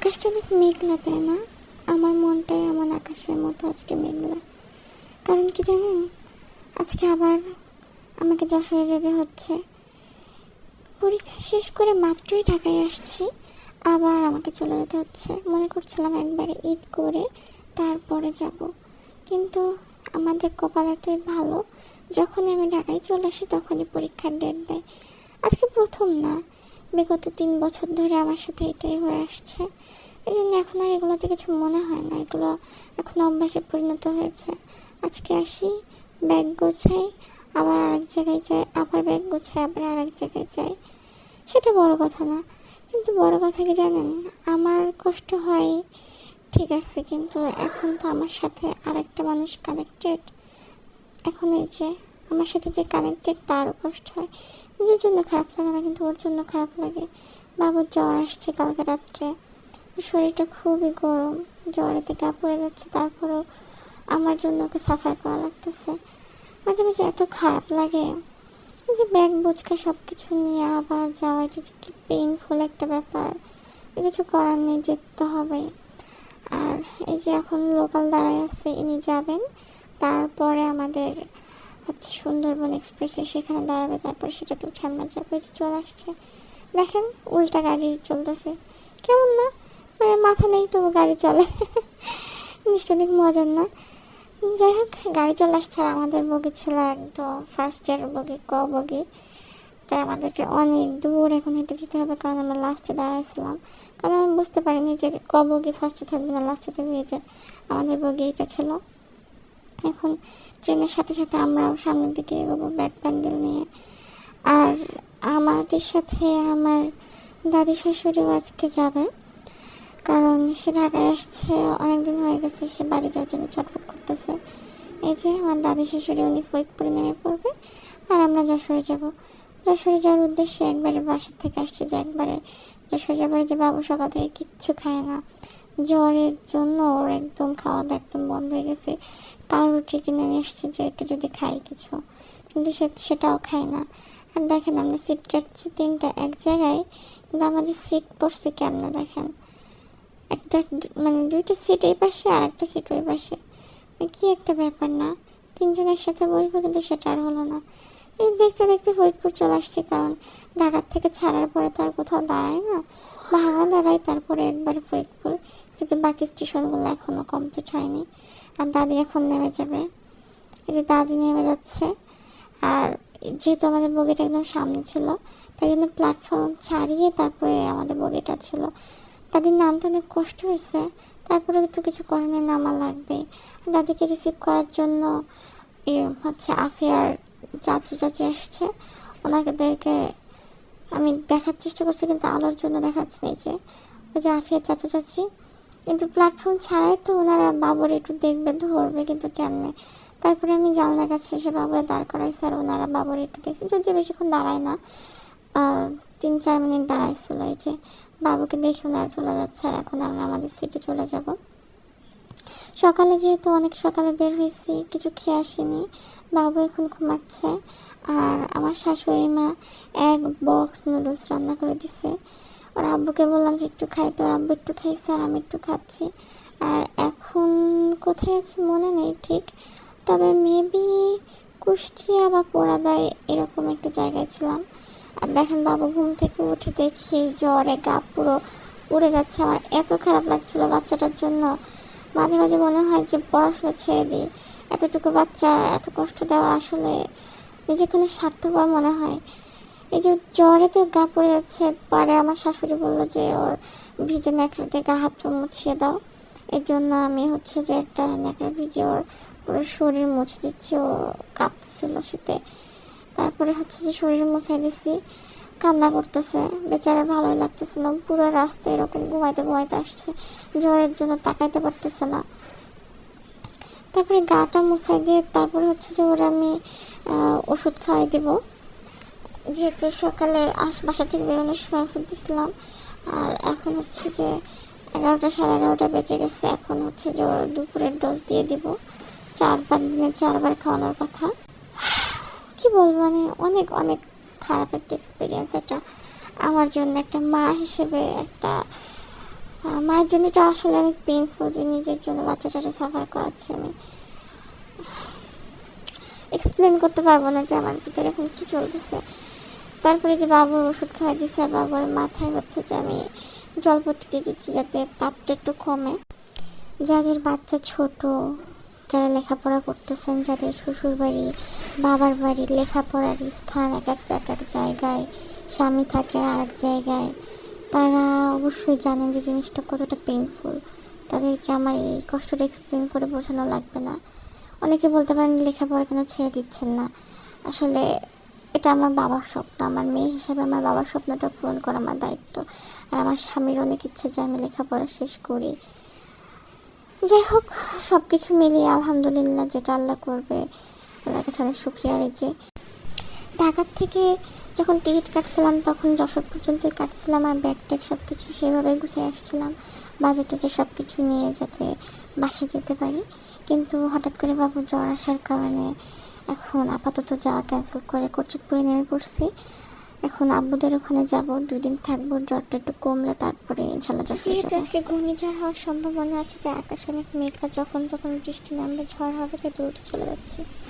আকাশটা অনেক মেঘলা, তাই না? আমার মনটাই এমন আকাশের মতো আজকে মেঘলা। কারণ কি জানেন? আজকে আবার আমাকে যশোরে যেতে হচ্ছে। পরীক্ষা শেষ করে মাত্রই ঢাকায় আসছি। আবার আমাকে চলে যেতে হচ্ছে। মনে করছিলাম একবারে ঈদ করে তারপরে যাব। কিন্তু আমাদের কপাল এতই ভালো, যখনই আমি ঢাকায় চলে আসি তখনই পরীক্ষার ডেট দেয় আজকে প্রথম না। বিগত তিন বছর ধরে আমার সাথে এটাই হয়ে আসছে। এই জন্য এখন আর এগুলোতে কিছু মনে হয় না। এগুলো এখন অভ্যাসে পরিণত হয়েছে। আজকে আসি, ব্যাগ গোছাই, আবার আরেক জায়গায় যাই, আবার ব্যাগ গোছাই, আবার আরেক জায়গায় যাই। সেটা বড় কথা না। কিন্তু বড় কথা কি জানেন? আমার কষ্ট হয়, ঠিক আছে, কিন্তু এখন তো আমার সাথে আরেকটা মানুষ কানেক্টেড এখন এই যে, আমার সাথে যে কানেক্টেড তারও কষ্ট হয়। নিজের জন্য খারাপ লাগে না, কিন্তু ওর জন্য খারাপ লাগে। বাবুর জ্বর আসছে কালকে রাত্রে। শরীরটা খুবই গরম। জ্বরেতে গা পড়ে যাচ্ছে, তারপরেও আমার জন্য ওকে সাফার করা লাগতেছে। মাঝে মাঝে এত খারাপ লাগে। যে ব্যাগ বোঝকা সব কিছু নিয়ে আবার যাওয়া এটা যে কি পেইনফুল একটা ব্যাপার। এ কিছু করার নেই, যেতে হবে। আর এই যে এখন লোকাল দাঁড়ায় আছে, ইনি যাবেন। তারপরে আমাদের হচ্ছে সুন্দরবন এক্সপ্রেসে, সেখানে দাঁড়াবে, তারপরে সেটা তো ঠান্ডা এই যে চলে আসছে। দেখেন, উল্টা গাড়ি চলতেছে। কেমন না? মানে মাথা নেই, তবু গাড়ি চলে। জিনিসটা অনেক মজার না। যাই হোক, গাড়ি চলে আসছে আর আমাদের বগি ছিল একদম ফার্স্ট ইয়ার বগি, ক বগি। তাই আমাদেরকে অনেক দূর এখন হেঁটে যেতে হবে, কারণ আমরা লাস্টে দাঁড়াইছিলাম। কারণ আমি বুঝতে পারিনি যে ক বগি ফার্স্টে থাকবে না লাস্টে থাকবে যে আমাদের বগি এটা ছিল। এখন ট্রেনের সাথে সাথে আমরাও সামনের দিকে এগোবো ব্যাগ প্যান্ডেল নিয়ে। আর আমাদের সাথে আমার দাদি শাশুড়িও আজকে যাবে, কারণ সে ঢাকায় আসছে, অনেকদিন হয়ে গেছে সে বাড়ি যাওয়ার জন্য চটফট করতেছে। এই যে আমার দাদি শাশুড়ি উনি ফরিদপুরে নেমে পড়বে, আর আমরা যশোরে যাব। যশোরে যাওয়ার উদ্দেশ্যে একবারে বাসার থেকে আসছে যে একবারে যশোরে যাবার যে বাবু সকাল থেকে কিচ্ছু খায় না। জ্বরের জন্য ওর একদম খাওয়া দাওয়া একদম বন্ধ হয়ে গেছে। পাউরুটি কিনে নিয়ে এসছে যে একটু যদি খাই কিছু। কিন্তু সে সেটাও খায় না। আর দেখেন আমরা সিট কাটছি তিনটা এক জায়গায়, কিন্তু আমাদের সিট পড়ছে কেমনে দেখেন? একটা মানে দুইটা সিট এই পাশে আর একটা সিট ওই পাশে। কি একটা ব্যাপার না? তিনজন একসাথে বসবো কিন্তু সেটা আর হলো না। এই দেখতে দেখতে ফরিদপুর চলে আসছে কারণ ঢাকার থেকে ছাড়ার পরে তো আর কোথাও দাঁড়ায় না। ভাঙা দাঁড়ায়, তারপরে একবার ফরিদপুর। কিন্তু বাকি স্টেশনগুলো এখনও কমপ্লিট হয়নি। আর দাদি এখন নেমে যাবে। এই যে দাদি নেমে যাচ্ছে। আর যেহেতু আমাদের বগিটা একদম সামনে ছিল, তাই জন্য প্ল্যাটফর্ম ছাড়িয়ে তারপরে আমাদের বগিটা ছিল। দাদির নামটা অনেক কষ্ট হয়েছে। তারপরে তো কিছু করেনি নামা লাগবে। দাদিকে রিসিভ করার জন্য হচ্ছে আফিয়ার চাচু চাচি আসছে। ওনাদেরকে আমি দেখার চেষ্টা করছি, কিন্তু আলোর জন্য দেখাচ্ছি এই যে। ওই যে আফিয়ার চাচু চাচি। কিন্তু প্ল্যাটফর্ম ছাড়াই তো ওনারা বাবুর একটু দেখবে, ধরবে কিন্তু কেমনে? তারপরে আমি জানলার কাছে এসে বাবুরা দাঁড় করাইছি আর ওনারা বাবুর একটু দেখছি, যদিও বেশিক্ষণ দাঁড়ায় না। তিন চার মিনিট দাঁড়াইছিল এই যে, বাবুকে দেখে ওনারা চলে যাচ্ছে আর এখন আমরা আমাদের সিটে চলে যাব। সকালে যেহেতু অনেক সকালে বের হয়েছি, কিছু খেয়ে আসিনি, বাবু এখন ঘুমাচ্ছে। আর আমার শাশুড়ি মা এক বক্স নুডলস রান্না করে দিছে। ওর আব্বুকে বললাম যে, একটু খাই তো আব্বু একটু খাইছে আর আমি একটু খাচ্ছি। আর এখন কোথায় আছি মনে নেই ঠিক। তবে মেবি কুষ্টিয়া বা পোড়াদায় এরকম একটা জায়গায় ছিলাম। আর দেখেন বাবু ঘুম থেকে উঠে দেখি জ্বরে গা পুরো উড়ে যাচ্ছে। আমার এত খারাপ লাগছিল বাচ্চাটার জন্য। মাঝে মাঝে মনে হয় যে পড়াশোনা ছেড়ে দিই। এতটুকু বাচ্চা, এত কষ্ট দেওয়া আসলে নিজেকে স্বার্থপর মনে হয়। এই যে জ্বরে তো গা পড়ে যাচ্ছে পরে আমার শাশুড়ি বলল যে ওর ভিজে ন্যাকড়াতে গা হাত মুছিয়ে দাও। এই জন্য আমি হচ্ছে যে একটা ন্যাকড়া ভিজে ওর পুরো শরীর মুছে দিচ্ছি, ও কাঁপতেছিল শীতে। তারপরে হচ্ছে যে শরীর মুছাই দিচ্ছি কান্না করতেছে বেচারা ভালোই লাগতেছে না, পুরো রাস্তা এরকম ঘুমাইতে ঘুমাইতে আসছে, জ্বরের জন্য তাকাইতে পারতেছে না। তারপরে গাটা মুছাই দিয়ে তারপরে হচ্ছে যে ওরা আমি ওষুধ খাওয়াই দেবো। যেহেতু সকালে বাসা থেকে বেরোনোর সময় দিছিলাম, আর এখন হচ্ছে যে এগারোটা সাড়ে এগারোটা বেঁচে গেছে, এখন হচ্ছে যে দুপুরের ডোজ দিয়ে দিব। চারবার দিনে চারবার খাওয়ানোর কথা। কি বলব মানে অনেক অনেক খারাপ একটা এক্সপিরিয়েন্স এটা আমার জন্য, একটা মা হিসেবে একটা মায়ের জন্য এটা আসলে অনেক পেইনফুল যে নিজের জন্য বাচ্চাটাকে সাফার করাচ্ছি আমি। এক্সপ্লেন করতে পারব না যে আমার ভিতরে এখন কি চলতেছে। তারপরে যে বাবুর ওষুধ খাওয়াই দিচ্ছে আর বাবুর মাথায় হচ্ছে যে আমি জলপট্টি দিয়ে দিচ্ছি যাতে তাপটা একটু কমে। যাদের বাচ্চা ছোট, যারা লেখাপড়া করতেছেন, যাদের শ্বশুর বাড়ি বাবার বাড়ি, লেখাপড়ার স্থান এক একটা, এক এক জায়গায়, স্বামী থাকে আর এক জায়গায়, তারা অবশ্যই জানেন যে জিনিসটা কতটা পেইনফুল তাদেরকে আমার এই কষ্টটা এক্সপ্লেন করে বোঝানো লাগবে না। অনেকে বলতে পারেন লেখাপড়া কেন ছেড়ে দিচ্ছেন না। আসলে এটা আমার বাবার স্বপ্ন। আমার মেয়ে হিসেবে আমার বাবার স্বপ্নটা পূরণ করা আমার দায়িত্ব। আর আমার স্বামীর অনেক ইচ্ছে যে আমি লেখাপড়া শেষ করি। যাই হোক সব কিছু মিলিয়ে আলহামদুলিল্লাহ যেটা আল্লাহ করবে, আল্লাহর কাছে অনেক শুক্রিয়া। যে ঢাকার থেকে যখন টিকিট কাটছিলাম, তখন যশোর পর্যন্তই কাটছিলাম আর ব্যাগ ট্যাগ সব কিছু সেভাবে গুছিয়ে আসছিলাম। বাজেটে যে সব কিছু নিয়ে যাতে বাসে যেতে পারি। কিন্তু হঠাৎ করে বাবু জ্বর আসার কারণে এখন আপাতত যাওয়া ক্যান্সেল করে কোচিতপুরে নেমে পড়ছি। এখন আব্বুদের ওখানে যাব দুই দিন থাকব জ্বরটা একটু কমলে তারপরে যেহেতু আজকে ঘূর্ণিঝড় হওয়ার সম্ভাবনা আছে তাই আকাশ অনেক মেঘলা যখন তখন বৃষ্টি নামবে ঝড় হবে তাই দ্রুত চলে যাচ্ছে।